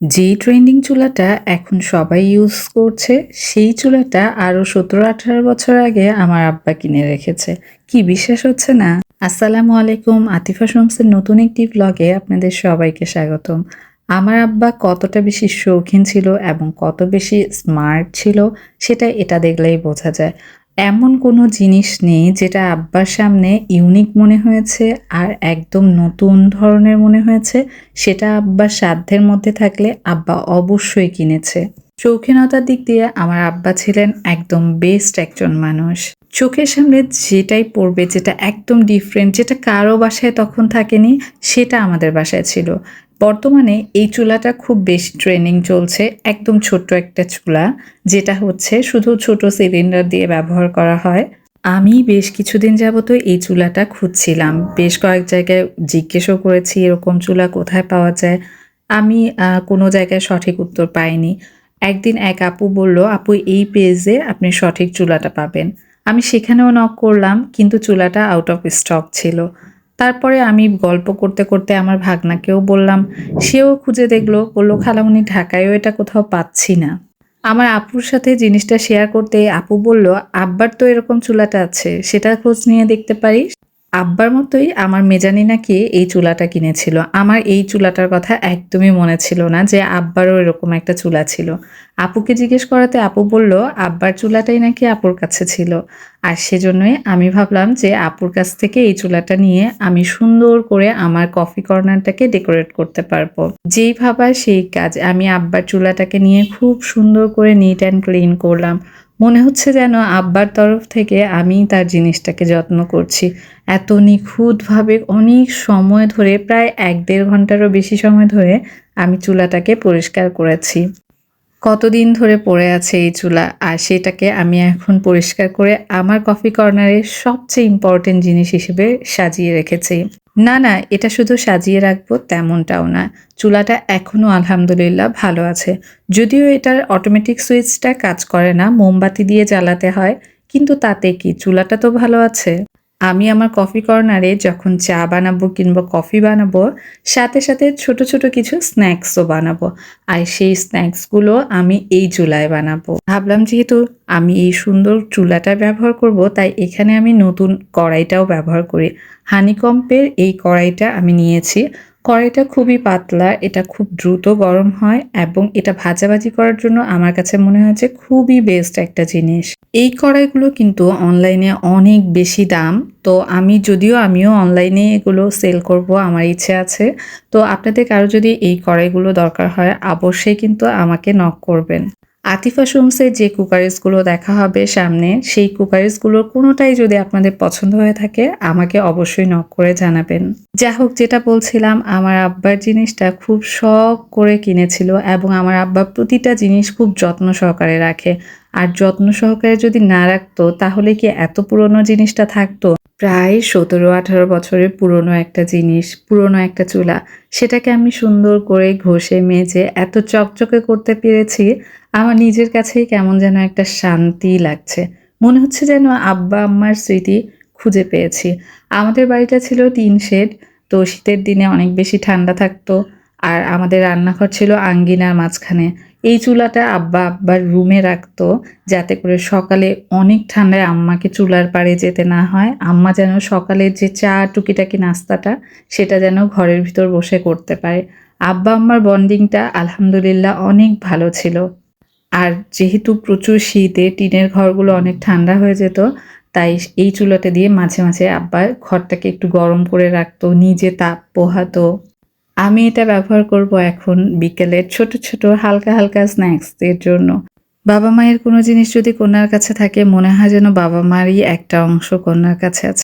যেই ট্রেন্ডিং চুলাটা এখন সবাই ইউজ করছে, সেই চুলাটা আরও সতেরো, আঠারো বছর আগে আমার আব্বা কিনে রেখেছে। কি বিশ্বাস হচ্ছে না? আসসালামু আলাইকুম, আতিফা শমসের নতুন একটি ব্লগে আপনাদের সবাইকে স্বাগতম। আমার আব্বা কতটা বেশি শৌখিন ছিল এবং কত বেশি স্মার্ট ছিল, সেটা এটা দেখলেই বোঝা যায়। এমন কোনো জিনিস নেই যেটা আব্বার সামনে ইউনিক মনে হয়েছে আর একদম নতুন ধরনের মনে হয়েছে। সেটা আব্বার সাধ্যের মধ্যে থাকলে আব্বা অবশ্যই কিনেছে। শৌখিনতার দিক দিয়ে আমার আব্বা ছিলেন একদম বেস্ট একজন মানুষ। চোখের সামনে যেটাই পড়বে, যেটা একদম ডিফারেন্ট যেটা কারও বাসায় তখন থাকেনি, সেটা আমাদের বাসায় ছিল। বর্তমানে এই চুলাটা খুব বেশি ট্রেনিং চলছে, একদম ছোট্ট একটা চুলা, যেটা হচ্ছে শুধু ছোট সিলিন্ডার দিয়ে ব্যবহার করা হয়। আমি বেশ কিছুদিন যাবত এই চুলাটা খুঁজছিলাম। বেশ কয়েক জায়গায় জিজ্ঞেসও করেছি, এরকম চুলা কোথায় পাওয়া যায়? আমি কোনো জায়গায় সঠিক উত্তর পাইনি। একদিন এক আপু বলল, আপু, এই পেজে আপনি সঠিক চুলাটা পাবেন। আমি সেখানেও নক করলাম, কিন্তু চুলাটা আউট অফ স্টক ছিল। তারপরে আমি গল্প করতে করতে আমার ভাগনাকেও বললাম, সেও খুঁজে দেখল, বলল খালামুনি ঢাকায়ও এটা কোথাও পাচ্ছি না। আমার আপুর সাথে জিনিসটা শেয়ার করতে আপু বলল, আব্বার তো এরকম চুলাটা আছে, সেটা খোঁজ নিয়ে দেখতে পারি আব্বার মতোই আমার মেজানি নাকি এই চুলাটা কিনেছিল। আমার এই চুলাটার কথা একদমই মনে ছিল না যে আব্বারও এরকম একটা চুলা ছিল। আপুকে জিজ্ঞেস করাতে আপু বলল, আব্বার চুলাটাই নাকি আপুর কাছে ছিল? আর সেজন্যই আমি ভাবলাম যে আপুর কাছ থেকে এই চুলাটা নিয়ে আমি সুন্দর করে আমার কফি কর্নারটাকে ডেকোরেট করতে পারব। যেই ভাবা সেই কাজ। আমি আব্বার চুলাটাকে নিয়ে খুব সুন্দর করে নিট অ্যান্ড ক্লিন করলাম। মনে হচ্ছে যেন আব্বার তরফ থেকে আমি তার জিনিসটাকে যত্ন করছি। এত নিখুঁতভাবে অনেক সময় ধরে, প্রায় এক দেড় ঘন্টারও বেশি সময় ধরে আমি চুলাটাকে পরিষ্কার করেছি। কতদিন ধরে পড়ে আছে এই চুলা? আর সেটাকে আমি এখন পরিষ্কার করে আমার কফি কর্নারে সবচেয়ে ইম্পর্টেন্ট জিনিস হিসেবে সাজিয়ে রেখেছি। না না, এটা শুধু সাজিয়ে রাখব তেমনটাও না। চুলাটা এখনও আলহামদুলিল্লাহ ভালো আছে। যদিও এটার অটোমেটিক সুইচটা কাজ করে না, মোমবাতি দিয়ে জ্বালাতে হয়, কিন্তু তাতে কি? চুলাটা তো ভালো আছে। আমি আমার কফি কর্নারে যখন চা বানাবো কিংবা কফি বানাবো, সাথে সাথে ছোট ছোট কিছু স্ন্যাক্সও বানাবো। আর সেই স্ন্যাক্সগুলো আমি এই চুলায় বানাবো। ভাবলাম যেহেতু আমি এই সুন্দর চুলাটা ব্যবহার করব, তাই এখানে আমি নতুন কড়াইটাও ব্যবহার করি। হানিকম্পের এই কড়াইটা আমি নিয়েছি। কড়াইটা খুবই পাতলা, এটা খুব দ্রুত গরম হয় এবং এটা ভাজাভাজি করার জন্য আমার কাছে মনে হয়েছে খুবই বেস্ট একটা জিনিস। এই কড়াইগুলো কিন্তু অনলাইনে অনেক বেশি দাম, তো আমি যদিও আমিও অনলাইনে এগুলো সেল করব, আমার ইচ্ছে আছে। তো আপনাদের কারও যদি এই কড়াইগুলো দরকার হয়, অবশ্যই কিন্তু আমাকে নক করবেন। আতিফা সুমসের যে কুকারিজগুলো দেখা হবে সামনে, সেই কুকারিজগুলোর কোনোটাই যদি আপনাদের পছন্দ হয়ে থাকে, আমাকে অবশ্যই নক করে জানাবেন। যা হোক, যেটা বলছিলাম, আমার আব্বার জিনিসটা খুব শখ করে কিনেছিল এবং আমার আব্বা প্রতিটা জিনিস খুব যত্ন সহকারে রাখে। আর যত্ন সহকারে যদি না রাখতো, তাহলে কি এত পুরনো জিনিসটা থাকতো? প্রায় সতেরো, আঠারো বছরের পুরনো একটা জিনিস, পুরনো একটা চুলা। সেটাকে আমি সুন্দর করে ঘষে, মেজে এত চকচকে করতে পেরেছি আমার নিজের কাছেই কেমন যেন একটা শান্তি লাগছে। মনে হচ্ছে যেন আব্বা আম্মার স্মৃতি খুঁজে পেয়েছি। আমাদের বাড়িটা ছিল টিন শেড, তো শীতের দিনে অনেক বেশি ঠান্ডা থাকতো আর আমাদের রান্নাঘর ছিল আঙ্গিনার মাঝখানে। এই চুলাটা আব্বা আব্বার রুমে রাখতো যাতে করে সকালে অনেক ঠান্ডায় আম্মাকে চুলার পাড়ে যেতে না হয়। আম্মা যেন সকালের যে চা টুকিটাকি নাস্তাটা, সেটা যেন ঘরের ভিতর বসে করতে পারে। আব্বা আম্মার বন্ডিংটা আলহামদুলিল্লাহ অনেক ভালো ছিল। আর যেহেতু প্রচুর শীতে টিনের ঘরগুলো অনেক ঠান্ডা হয়ে যেত, তাই এই চুলাটা দিয়ে মাঝে মাঝে আব্বা ঘরটাকে একটু গরম করে রাখতো, নিজে তাপ পোহাতো। আমি এটা ব্যবহার করব এখন বিকেলের ছোট ছোট, হালকা হালকা স্ন্যাক্সদের জন্য। বাবা মায়ের কোনো জিনিস যদি কন্যার কাছে থাকে, মনে হয় যেন বাবা মারই একটা অংশ কন্যার কাছে আছে।